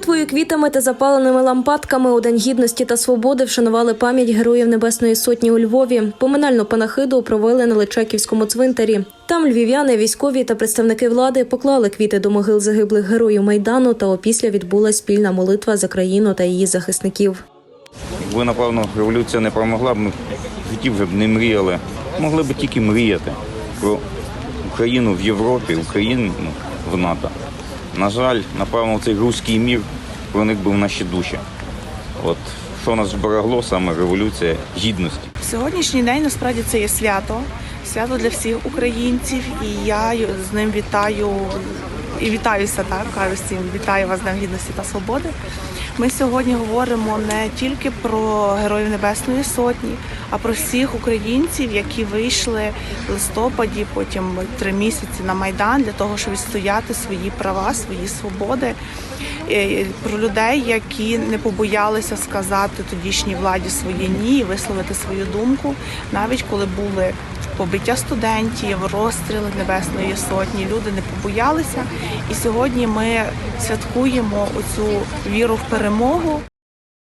Молитвою, квітами та запаленими лампадками у День гідності та свободи вшанували пам'ять героїв Небесної Сотні у Львові. Поминальну панахиду провели на Личаківському цвинтарі. Там львів'яни, військові та представники влади поклали квіти до могил загиблих героїв майдану. Та опісля відбулась спільна молитва за країну та її захисників. Якби, напевно, революція не промогла б, ми в житті вже б не мріяли. Могли б тільки мріяти про Україну в Європі, Україну в НАТО. На жаль, напевно, цей руський мір проник би в наші душі. От що нас зберегло, саме революція гідності. Сьогоднішній день насправді це є свято, свято для всіх українців, і я з ним вітаю і вітаюся, так кажу всім, вітаю вас Днем гідності та свободи. Ми сьогодні говоримо не тільки про героїв Небесної Сотні, а про всіх українців, які вийшли в листопаді, потім три місяці на майдан для того, щоб відстояти свої права, свої свободи. Про людей, які не побоялися сказати тодішній владі своє ні, і висловити свою думку, навіть коли були побиття студентів, розстріли Небесної Сотні. Люди не побоялися. І сьогодні ми святкуємо оцю віру в перемогу.